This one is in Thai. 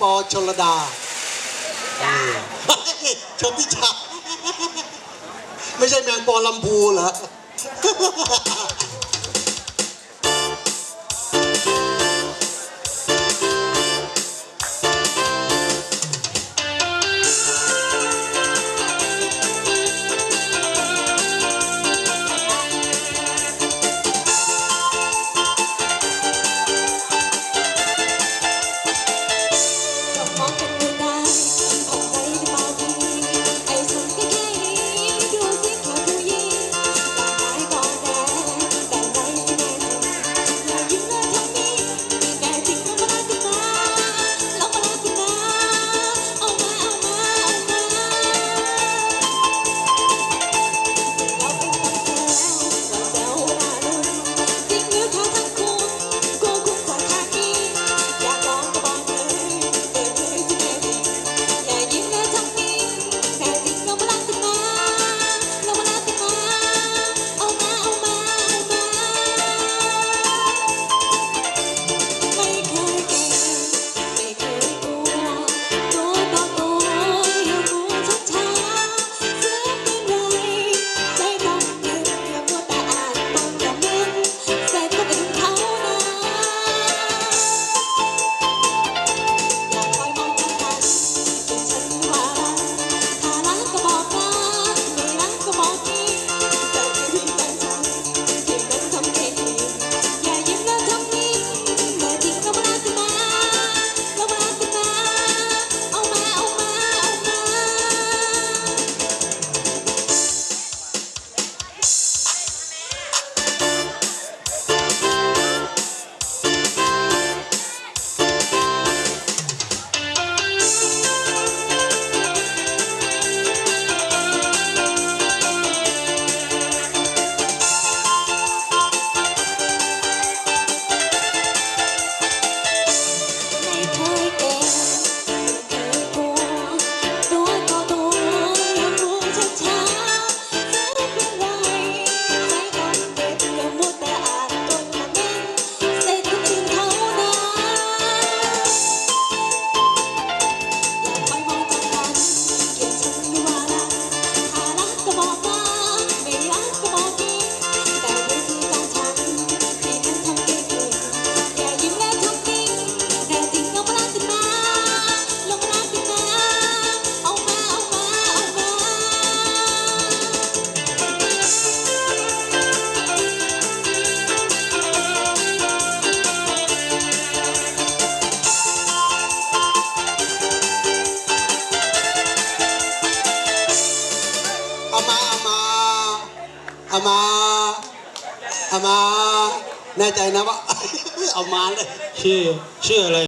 ปอชลดาชนพิชาไม่ใช่แมงปอลำพูเหรอามาอามา แน่ใจนะว่า เอามาเลย ชื่อ ชื่ออะไร